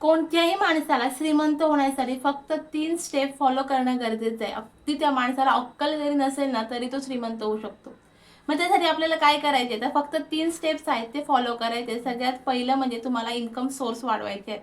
कोणत्याही माणसाला श्रीमंत होण्यासाठी फक्त तीन स्टेप फॉलो करणं गरजेचं आहे. अगदी त्या माणसाला अक्कल जरी नसेल ना तरी तो श्रीमंत होऊ शकतो. मग त्यासाठी आपल्याला काय करायचे तर फक्त तीन स्टेप्स आहेत ते फॉलो करायचे. सगळ्यात पहिलं म्हणजे तुम्हाला इन्कम सोर्स वाढवायचे आहेत.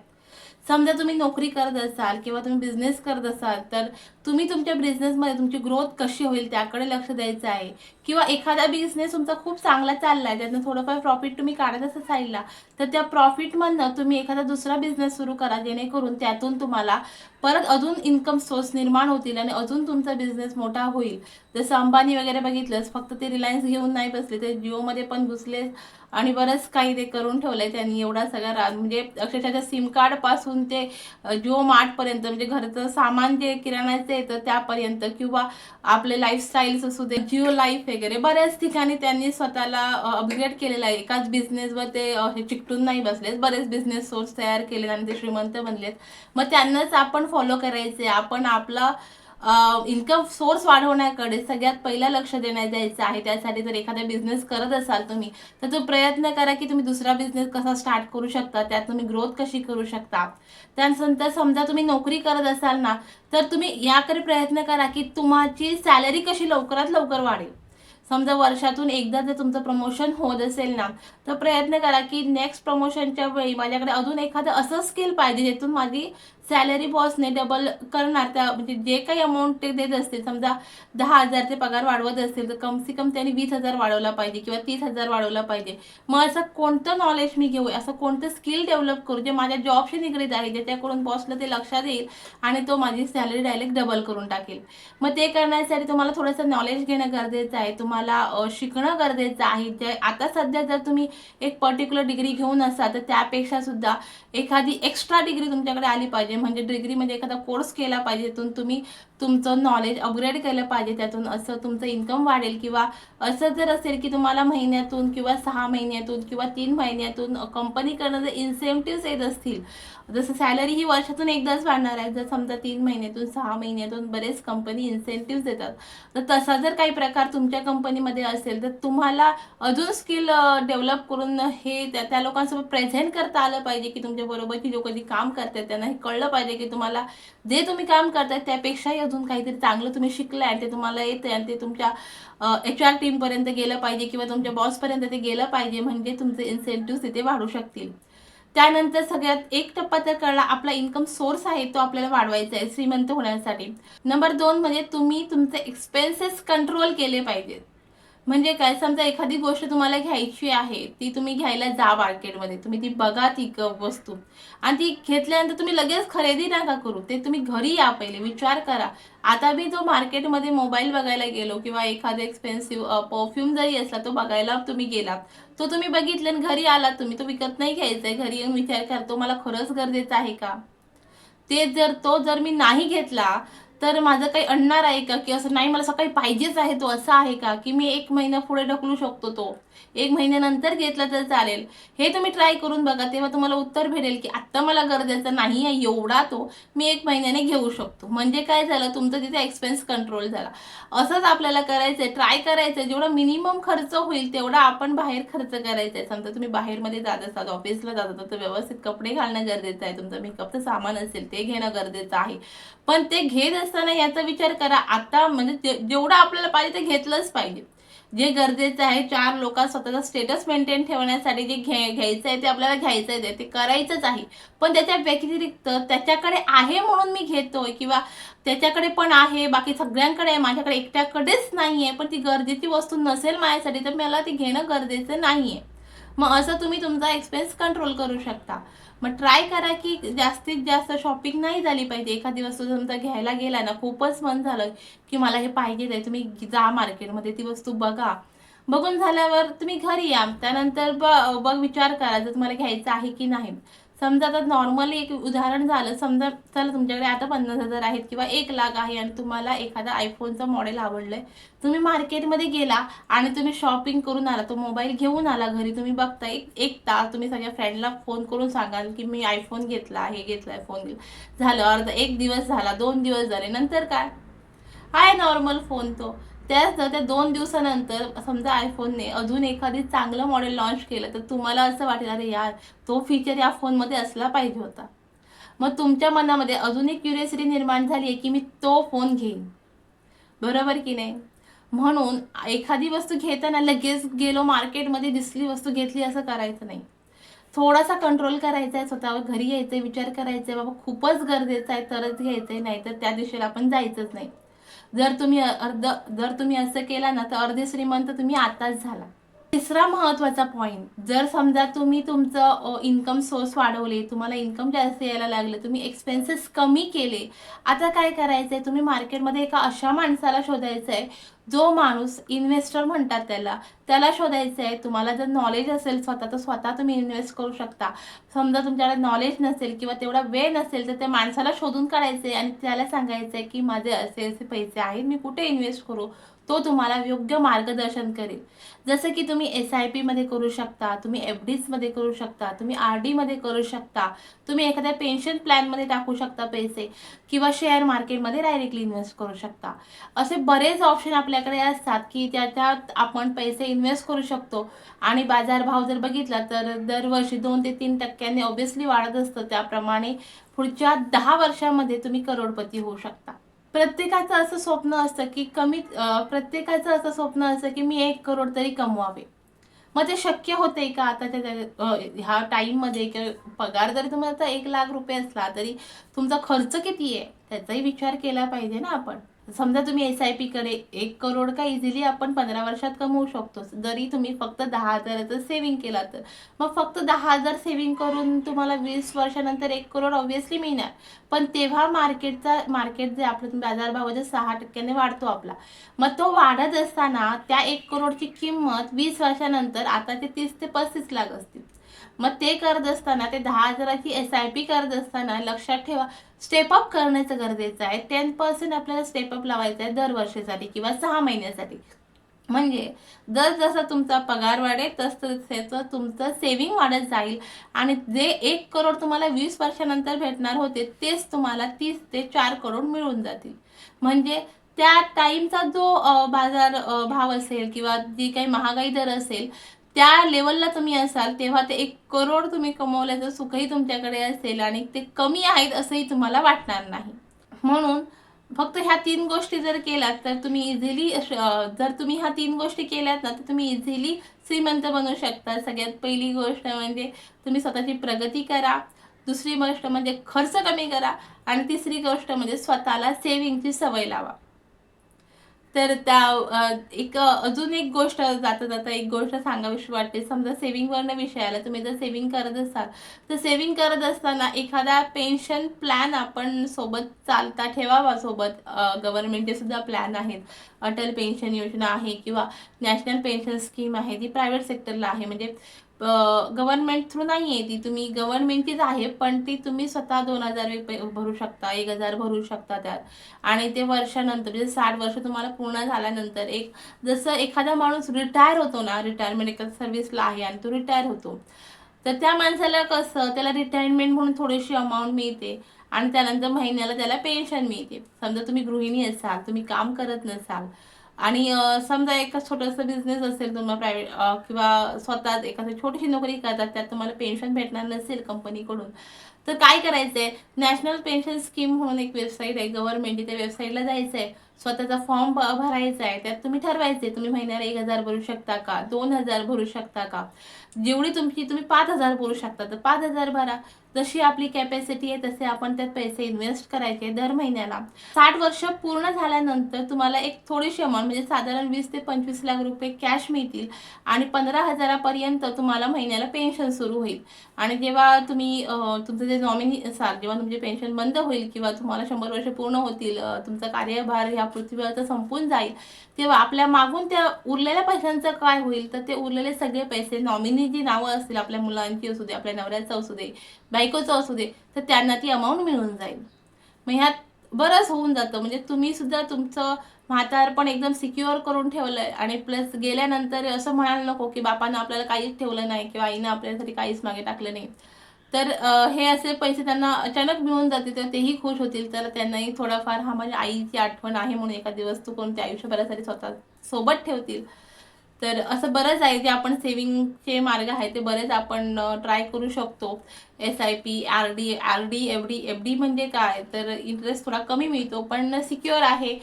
समजा तुम्ही नोकरी करत असाल किंवा तुम्ही बिझनेस करत असाल तर तुम्ही तुमच्या बिझनेसमध्ये तुमची ग्रोथ कशी होईल त्याकडे लक्ष द्यायचं आहे. किंवा एखादा बिझनेस तुमचा खूप चांगला चालला आहे त्यातनं थोडंफार प्रॉफिट तुम्ही काढत असाल साईडला तर त्या प्रॉफिटमधनं तुम्ही एखादा दुसरा बिझनेस सुरू करा जेणेकरून त्यातून तुम्हाला परत अजून इन्कम सोर्स निर्माण होतील आणि अजून तुमचा बिझनेस मोठा होईल. जसं अंबानी वगैरे बघितलंच फक्त ते रिलायन्स घेऊन नाही बसले ते जिओमध्ये पण घुसले आणि बरंच काही ते करून ठेवलंय त्यांनी एवढा सगळा रा म्हणजे अक्षरशः सिम कार्डपासून ते जिओ मार्टपर्यंत म्हणजे घरचं सामान जे किराणाचे येतं त्यापर्यंत किंवा आपले लाईफस्टाईल्स असू दे जिओ लाईफ वगैरे बऱ्याच ठिकाणी त्यांनी स्वतःला अपग्रेड केलेलं आहे. एकाच बिझनेसवर ते हे चिकटून नाही बसलेत. बरेच बिझनेस सोर्स तयार केले आणि ते श्रीमंत बनलेत. मग त्यांनाच आपण फॉलो करायचे आपण आपला इन्कम सोर्स वाढवण्याकडे सगळ्यात पहिला लक्ष देण्यात द्यायचं आहे. त्यासाठी जर एखादा बिझनेस करत असाल तुम्ही तर तो प्रयत्न करा की तुम्ही दुसरा बिझनेस कसा स्टार्ट करू शकता त्यात तुम्ही ग्रोथ कशी करू शकता. त्यानंतर समजा तुम्ही नोकरी करत असाल ना तर तुम्ही याकडे प्रयत्न करा की तुमची सॅलरी कशी लवकरात लवकर वाढेल. समजा वर्षातून एकदा जर तुमचं प्रमोशन होत असेल ना तर प्रयत्न करा की नेक्स्ट प्रमोशनच्या वेळी माझ्याकडे अजून एखादं असं स्किल पाहिजे ज्यातून माझी सॅलरी बॉसने डबल करणार त्या म्हणजे जे काही अमाऊंट ते देत असतील समजा दहा हजारचे पगार वाढवत असतील तर कम से कम त्यांनी वीस हजार वाढवला पाहिजे किंवा तीस हजार वाढवला पाहिजे. मग असं कोणतं नॉलेज मी घेऊ? असं कोणतं स्किल डेव्हलप करू जे माझ्या जॉबशी निगडीत आहे ज्याच्याकडून बॉसला ते लक्षात येईल आणि तो माझी सॅलरी डायरेक्ट डबल करून टाकेल? मग ते करण्यासाठी तुम्हाला थोडंसं नॉलेज घेणं गरजेचं आहे. तुम्हाला शिकणं गरजेचं आहे. जे आता सध्या जर तुम्ही एक पर्टिक्युलर डिग्री घेऊन असाल तर त्यापेक्षा सुद्धा एखादी एक्स्ट्रा डिग्री तुमच्याकडे आली पाहिजे. म्हणजे डिग्री म्हणजे एखादा कोर्स केला पाहिजे त्यातून तुम्ही तुमचं नॉलेज अपग्रेड केलं पाहिजे त्यातून असं तुमचं इन्कम वाढेल किंवा असं जर असेल की तुम्हाला महिन्यातून किंवा सहा महिन्यातून किंवा तीन महिन्यातून कंपनीकडनं जर इन्सेंटिव्ह येत असतील जसं सॅलरी ही वर्षातून एकदाच वाढणार आहे जर समजा तीन महिन्यातून सहा महिन्यातून बरेच कंपनी इन्सेंटिव्ह देतात तर तसा जर काही प्रकार तुमच्या कंपनीमध्ये असेल तर तुम्हाला अजून स्किल डेव्हलप करून हे त्या त्या लोकांसोबत प्रेझेंट करता आलं पाहिजे की तुमच्याबरोबरची लोक जी काम करतात त्यांना हे कळलं पाहिजे की तुम्हाला जे तुम्ही काम करताय त्यापेक्षाही अजून काहीतरी चांगलं तुम्ही शिकलाय आणि ते तुम्हाला येते आणि ते तुमच्या एच आर टीमपर्यंत गेलं पाहिजे किंवा तुमच्या बॉसपर्यंत ते गेलं पाहिजे म्हणजे तुमचे इन्सेंटिव्ह तिथे वाढू शकतील. त्यानंतर सगळ्यात एक टप्पा तर कळला आपला इन्कम सोर्स आहे तो आपल्याला वाढवायचा आहे श्रीमंत होण्यासाठी. नंबर दोन म्हणजे तुम्ही तुमचे एक्सपेन्सेस कंट्रोल केले पाहिजेत. म्हणजे काय समजा एखादी गोष्ट तुम्हाला घ्यायची आहे ती तुम्ही घ्यायला जा मार्केटमध्ये. तुम्ही ती बघा ती वस्तू. आणि ती घेतल्यानंतर तुम्ही लगेच खरेदी नका करू. ते तुम्ही घरी या पहिले विचार करा. आता मी जो मार्केटमध्ये मोबाईल बघायला गेलो किंवा एखादा एक्सपेन्सिव्ह परफ्यूम जरी असला तो बघायला तुम्ही गेलात तो तुम्ही बघितला आणि घरी आलात तुम्ही तो विकत नाही घ्यायचा आहे. घरी येऊन विचार करा तो मला खरंच गरजेचा आहे का? ते जर तो जर मी नाही घेतला तर माझं काही अडणार आहे का? की असं नाही मला सकाळी पाहिजेच आहे तो असा आहे का? की मी एक महिना पुढे ढकलू शकतो तो? एक महिन्यानंतर घेतलं तर चालेल. हे तुम्ही ट्राय करून बघा तेव्हा तुम्हाला उत्तर भेटेल की आत्ता मला गरजेचा नाही आहे एवढा तो मी एक महिन्याने घेऊ शकतो. म्हणजे काय झालं तुमचं तिथे एक्सपेन्स कंट्रोल झाला. असंच आपल्याला करायचं आहे ट्राय करायचं आहे जेवढा मिनिमम खर्च होईल तेवढा आपण बाहेर खर्च करायचा आहे समजा तुम्ही बाहेरमध्ये जात असाल ऑफिसला जात असाल तर व्यवस्थित कपडे घालणं गरजेचं आहे तुमचं. मेकअपचं सामान असेल ते घेणं गरजेचं आहे. पण ते घेत असताना याचा विचार करा आता म्हणजे जेवढं आपल्याला पाहिजे ते घेतलंच पाहिजे. जे गरजेचं आहे चार लोक स्वतःचा स्टेटस मेंटेन ठेवण्यासाठी जे घे घ्यायचं आहे ते आपल्याला घ्यायचं आहे ते करायचंच आहे. पण त्याच्या व्यतिरिक्त त्याच्याकडे आहे म्हणून मी घेतोय किंवा त्याच्याकडे पण आहे बाकी सगळ्यांकडे आहे माझ्याकडे एकट्याकडेच नाही आहे पण ती गरजेची वस्तू नसेल माझ्यासाठी तर मला ती घेणं गरजेचं नाही आहे मग असं तुम्ही तुमचा एक्सपेन्स कंट्रोल करू शकता. मग ट्राय करा की जास्तीत जास्त शॉपिंग नाही झाली पाहिजे. एखादी वस्तू समजा घ्यायला गेला ना खूपच मन झालं की मला हे पाहिजे आहे तुम्ही जा मार्केटमध्ये ती वस्तू बघा. बघून झाल्यावर तुम्ही घरी या. त्यानंतर ब बघ विचार करा जर तुम्हाला घ्यायचं आहे की नाही. समजा आता नॉर्मली एक उदाहरण झालं समजा चला तुमच्याकडे आता पन्नास हजार आहेत किंवा एक लाख आहे आणि तुम्हाला एखादा आयफोनचं मॉडेल आवडलंय. तुम्ही मार्केटमध्ये गेला आणि तुम्ही शॉपिंग करून आला तो मोबाईल घेऊन आला घरी तुम्ही बघता एक एक तास तुम्ही सगळ्या फ्रेंडला फोन करून सांगाल की मी आयफोन घेतला हे घेतलाय फोन घेऊन झालं अर्धा एक दिवस झाला दोन दिवस झाले नंतर काय? आहे नॉर्मल फोन तो. त्याच त्या दोन दिवसानंतर समजा आयफोनने अजून एखादी चांगलं मॉडेल लॉन्च केलं तर तुम्हाला असं वाटेल अरे यार तो फीचर या फोनमध्ये असला पाहिजे होता. मग तुमच्या मनामध्ये अजून एक क्युरियोसिटी निर्माण झाली आहे की मी तो फोन घेईन. बरोबर की नाही? म्हणून एखादी वस्तू घेताना लगेच गेलो मार्केटमध्ये दिसली वस्तू घेतली असं करायचं नाही. थोडासा कंट्रोल करायचा आहे स्वतःवर घरी यायचं विचार करायचा आहे बाबा खूपच गरजेचं आहे तरच घ्यायचं आहे नाही तर त्या दिवशीला आपण जायचंच नाही. जर तुम्ही अर्ध जर तुम्ही असं केला ना तर अर्धे श्रीमंत तुम्ही आताच झाला. तिसरा महत्त्वाचा पॉईंट जर समजा तुम्ही तुमचं इन्कम सोर्स वाढवले तुम्हाला इन्कम जास्त यायला लागलं तुम्ही एक्सपेन्सेस कमी केले आता काय करायचं आहे तुम्ही मार्केटमध्ये एका अशा माणसाला शोधायचं आहे जो माणूस इन्व्हेस्टर म्हणतात त्याला. त्याला शोधायचं आहे तुम्हाला जर नॉलेज असेल स्वतः तर स्वतः तुम्ही इन्व्हेस्ट करू शकता. समजा तुमच्याकडे नॉलेज नसेल किंवा तेवढा वेळ नसेल तर त्या माणसाला शोधून काढायचं आहे आणि त्याला सांगायचं आहे की माझे असे असे पैसे आहेत मी कुठे इन्व्हेस्ट करू? तो तुम्हाला योग्य मार्गदर्शन करेल. जसं की तुम्ही एस आय पीमध्ये करू शकता तुम्ही एफ डीजमध्ये करू शकता तुम्ही आर डीमध्ये करू शकता तुम्ही एखाद्या पेन्शन प्लॅनमध्ये टाकू शकता पैसे किंवा शेअर मार्केटमध्ये डायरेक्टली इन्व्हेस्ट करू शकता. असे बरेच ऑप्शन आपल्याकडे असतात की त्याच्यात आपण पैसे इन्व्हेस्ट करू शकतो आणि बाजारभाव जर बघितला तर दरवर्षी दोन ते तीन टक्क्यांनी ऑब्विसली वाढत असतं. त्याप्रमाणे पुढच्या दहा वर्षामध्ये तुम्ही करोडपती होऊ शकता. प्रत्येकाचं असं स्वप्न असतं की कमीत प्रत्येकाचं असं स्वप्न असतं की मी एक करोड तरी कमवावे. मग ते शक्य होते का? आता त्या- ह्या टाईममध्ये किंवा पगार जरी तुम्हाला आता एक लाख रुपये असला तरी तुमचा खर्च किती आहे? त्याचाही विचार केला पाहिजे ना आपण. समजा तुम्ही एस आय पीकडे एक करोड का इझिली आपण पंधरा वर्षात कमवू शकतो. जरी तुम्ही फक्त दहा हजाराचं सेव्हिंग केला तर. मग फक्त दहा हजार सेव्हिंग करून तुम्हाला वीस वर्षानंतर एक करोड ऑब्व्हियसली मिळणार. पण तेव्हा मार्केटचा मार्केट जे आपलं बाजारभाव जे सहा टक्क्याने वाढतो आपला. मग तो वाढत असताना त्या एक करोडची किंमत वीस वर्षानंतर आता ते तीस ते पस्तीस लाख असतील. मग ते करत असताना ते दहा हजाराची एस आय पी करत असताना लक्षात ठेवा स्टेप अप करण्याचं गरजेचं आहे. टेन पर्सेंट आपल्याला स्टेप अप लावायचं आहे दरवर्षीसाठी किंवा सहा महिन्यासाठी. म्हणजे जर जसा तुमचा पगार वाढेल तस तसं तुमचं सेव्हिंग वाढत जाईल. आणि जे एक करोड तुम्हाला वीस वर्षानंतर भेटणार होते तेच तुम्हाला तीस ते चार करोड मिळून जातील. म्हणजे त्या टाईमचा जो बाजार भाव असेल किंवा जी काही महागाई दर असेल त्या लेवलला तुम्ही असाल तेव्हा ते एक करोड तुम्ही कमवल्याचं सुखही तुमच्याकडे असेल आणि ते कमी आहेत असंही तुम्हाला वाटणार नाही. म्हणून फक्त ह्या तीन गोष्टी जर केल्यात तर तुम्ही इझिली जर तुम्ही ह्या तीन गोष्टी केल्यात ना तर तुम्ही इझिली श्रीमंत बनू शकता. सगळ्यात पहिली गोष्ट म्हणजे तुम्ही स्वतःची प्रगती करा. दुसरी गोष्ट म्हणजे खर्च कमी करा. आणि तिसरी गोष्ट म्हणजे स्वतःला सेव्हिंगची सवय लावा. तर त्या एक अजून एक गोष्ट जाता जाता एक गोष्ट सांगावीशी वाटते. समजा सेव्हिंगवरनं विषय आला तुम्ही जर सेव्हिंग करत असाल तर सेव्हिंग करत असताना एखादा पेन्शन प्लॅन आपण सोबत चालता ठेवावा सोबत. गव्हर्नमेंटचे सुद्धा प्लॅन आहेत. अटल पेन्शन योजना आहे किंवा नॅशनल पेन्शन स्कीम आहे ती प्रायव्हेट सेक्टरला आहे. म्हणजे गव्हर्नमेंट थ्रू नाही आहे ती तुम्ही गव्हर्नमेंटचीच आहे पण ती तुम्ही स्वतः दोन हजार रुपये भरू शकता एक हजार भरू शकता त्यात. आणि ते वर्षानंतर म्हणजे साठ वर्ष तुम्हाला पूर्ण झाल्यानंतर एक जसं एखादा माणूस रिटायर होतो ना रिटायरमेंट एका सर्व्हिसला आहे आणि तो रिटायर होतो. तर त्या माणसाला कसं त्याला रिटायरमेंट म्हणून थोडीशी अमाऊंट मिळते आणि त्यानंतर महिन्याला त्याला पेन्शन मिळते. समजा तुम्ही गृहिणी असाल तुम्ही काम करत नसाल आणि समजा एका छोटासा बिझनेस असेल तुम्हाला प्रायव्हेट किंवा स्वतः एखादी छोटीशी नोकरी करतात त्यात तुम्हाला पेन्शन भेटणार नसेल कंपनीकडून. तर काय करायचं आहे नॅशनल पेन्शन स्कीम म्हणून एक वेबसाईट आहे गव्हर्नमेंटची त्या वेबसाईटला जायचं आहे स्वतःचा फॉर्म भरायचा आहे त्यात तुम्ही ठरवायचे तुम्ही महिन्याला एक हजार भरू शकता का दोन हजार भरू शकता का? जेवढी तुमची तुम्ही पाच हजार भरू शकता तर पाच हजार भरा. जशी आपली कॅपॅसिटी आहे तसे आपण त्यात पैसे इन्व्हेस्ट करायचे दर महिन्याला. साठ वर्ष पूर्ण झाल्यानंतर तुम्हाला एक थोडीशी अमाऊंट म्हणजे साधारण वीस ते पंचवीस लाख रुपये कॅश मिळतील आणि पंधरा हजारापर्यंत तुम्हाला महिन्याला पेन्शन सुरू होईल. आणि जेव्हा तुम्ही तुमचं जे नॉमिनी असाल जेव्हा तुमचे पेन्शन बंद होईल किंवा तुम्हाला शंभर वर्ष पूर्ण होतील तुमचा कार्यभार ह्या पृथ्वीवर संपून जाईल. तेव्हा आपल्या मागून त्या उरलेल्या पैशांचं काय होईल? तर ते उरलेले सगळे पैसे नॉमिनी जी नावं असतील आपल्या मुलांची असू दे आपल्या नवऱ्याचं असू दे बायकोचं असू दे तर त्यांना ती अमाऊंट मिळून जाईल. मग ह्यात बरंच होऊन जातं. म्हणजे तुम्ही सुद्धा तुमचं म्हातारपण एकदम सिक्युअर करून ठेवलंय आणि प्लस गेल्यानंतर असं म्हणायला नको की बापानं आपल्याला काहीच ठेवलं नाही किंवा आईनं आपल्यासाठी काहीच मागे टाकलं नाही. तर हे असे पैसे त्यांना अचानक मिळून जातील तर तेही खुश होतील. तर त्यांनाही थोडाफार हा माझ्या आईची आठवण आहे म्हणून एखादी वस्तू कोणत्या आयुष्यभरासाठी स्वतः सोबत ठेवतील. तर असं बरंच आहे जे आपण सेविंगचे मार्ग आहे ते बरेच आपण ट्राय करू शकतो. S I P R D R D F D F D म्हणजे काय? तर इंटरेस्ट थोडा कमी मिळतो पण सिक्युअर आहे.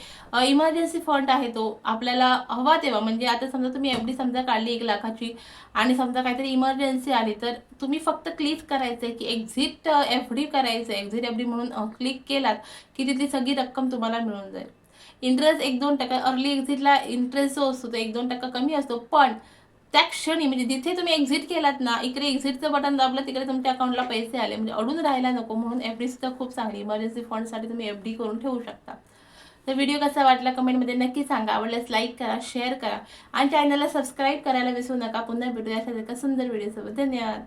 इमर्जन्सी फंड आहे तो. आपल्याला हवा तेव्हा म्हणजे आता समजा तुम्ही एफ डी समजा काढली एक लाखाची आणि समजा काहीतरी इमर्जन्सी आली तर तुम्ही फक्त क्लिक करायचं आहे की एक्झिट एफ डी करायचं आहे एक्झिट एफ डी म्हणून क्लिक केलात की तिथली सगळी रक्कम तुम्हाला मिळून जाईल. इंटरेस्ट एक दोन टक्का अर्ली एक्झिटला इंटरेस्ट जो असतो तो एक दोन टक्का कमी असतो. पण त्या क्षणी म्हणजे जिथे तुम्ही एक्झिट केलात ना इकडे एक्झिटचं बटन दाबलं तिकडे तुमच्या अकाउंटला पैसे आले. म्हणजे अडून राहायला नको म्हणून एफ डी सुद्धा खूप चांगली इमर्जन्सी फंडसाठी तुम्ही एफ डी करून ठेवू शकता. तर व्हिडिओ कसा वाटला कमेंटमध्ये नक्की सांगा. आवडल्यास लाईक करा शेअर करा. आणि चॅनलला सबस्क्राईब करायला विसरू नका. पुन्हा भेटूया एका सुंदर व्हिडिओसोबत धन्यवाद.